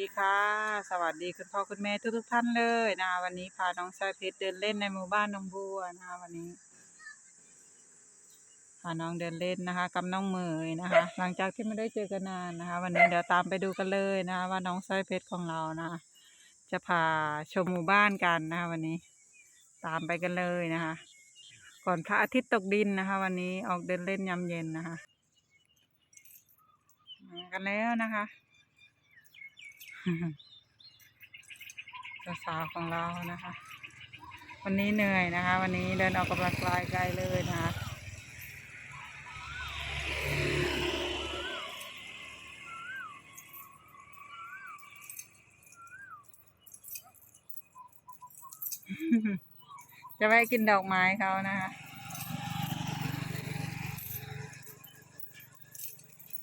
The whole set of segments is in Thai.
ดีค่ะ สวัสดีคุณพ่อคุณแม่ทุกทุกท่านเลยนะวันนี้พาน้องชายเพชรเดินเล่นในหมู่บ้านหนองบัวนะคะวันนี้พาน้องเดินเล่นนะคะกับน้องเหมยนะคะ หลังจากที่ไม่ได้เจอกันนานนะคะ วันนี้เดี๋ยวตามไปดูกันเลยนะคะว่าน้องสร้อยเพชรของเรานะคะจะพาชมหมู่บ้านกันนะคะวันนี้ตามไปกันเลยนะคะ ก่อนพระอาทิตย์ตกดินนะคะ วันนี้ออกเดินเล่นยามเย็นนะคะมากันแล้วนะคะ สาวของเรานะคะ วันนี้เหนื่อยนะคะ วันนี้เดินออกกำลังกายไกลเลยนะคะจะไปกินดอกไม้เขานะคะ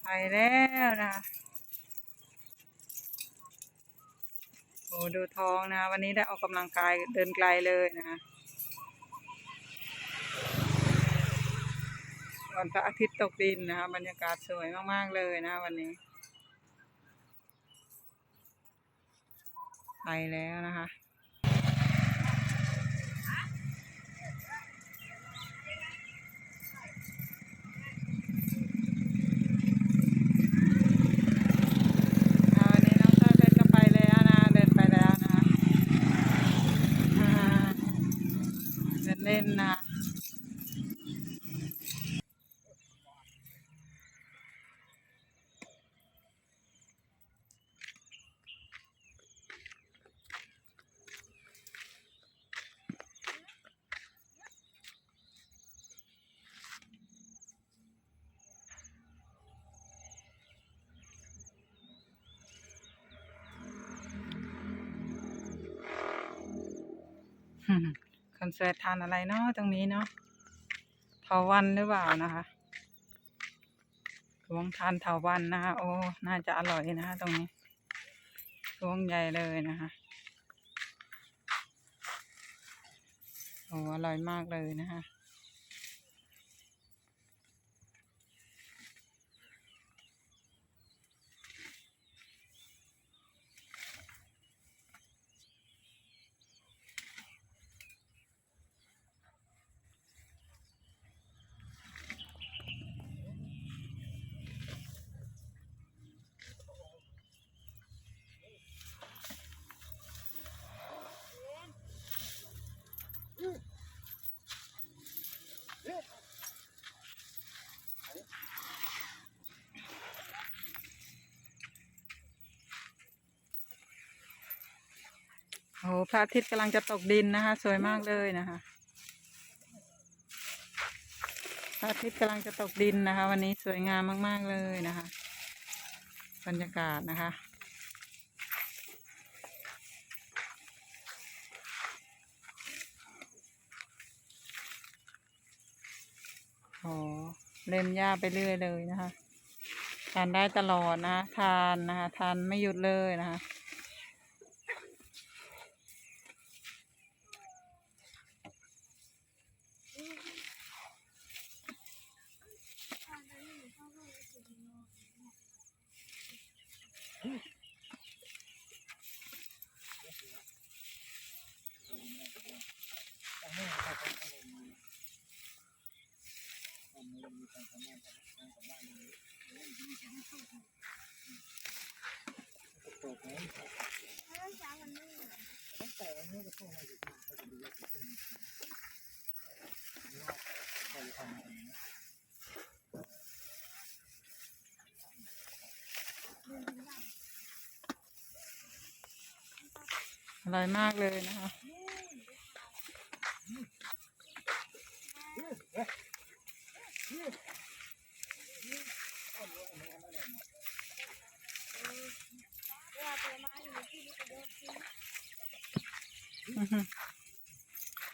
ไปแล้วนะคะ โอ้ดูท้องนะวันนี้ได้ออกกำลังกายเดินไกลเลยนะวันพระอาทิตย์ตกดินนะคะบรรยากาศสวยมาก ๆ เลยนะวันนี้ ไปแล้วนะคะ อ่าวันนี้น้องต้อยเพชรก็ไปแล้วนะ เดินไปแล้วนะคะอ่า เดินเล่นนะ คอนเสิร์ตทานอะไรเนาะตรงนี้เนาะเถาวันหรือเปล่านะคะหลวงทานเถาวันนะคะโอ้น่าจะอร่อยนะคะตรงนี้หลวงใหญ่เลยนะคะโอ้อร่อยมากเลยนะคะ โอ้พระอาทิตย์กำลังจะตกดินนะคะ สวยมากเลยนะคะพระอาทิตย์กำลังจะตกดินนะคะ วันนี้สวยงามมากๆเลยนะคะ บรรยากาศนะคะ โอ้เล่นหญ้าไปเรื่อยเลยนะคะ ทานได้ตลอดนะะทานนะคะ ทานไม่หยุดเลยนะคะ อร่อยมากเลยนะคะอือหือ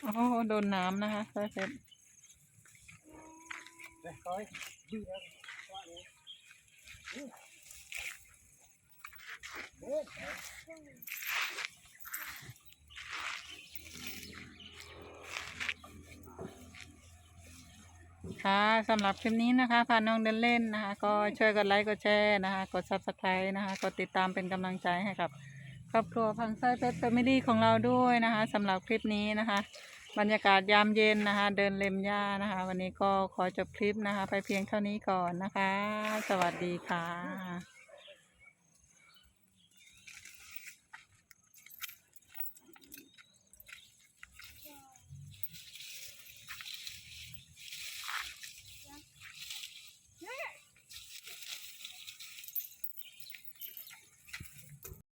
โอ้โหโดนน้ำนะคะใช่เสร็จค่ะสำหรับคลิปนี้นะคะพาน้องเดินเล่นนะคะ ก็ช่วยกดไลค์กดแชร์นะคะ กด subscribe นะคะ กดติดตามเป็นกำลังใจให้กับ ครอบครัวพังไส้เพชรแฟมิลี่ของเราด้วยนะคะสำหรับคลิปนี้นะคะ บรรยากาศยามเย็นนะคะ เดินเล็มหญ้านะคะ วันนี้ก็ขอจบคลิปนะคะ ไปเพียงเท่านี้ก่อนนะคะ สวัสดีค่ะ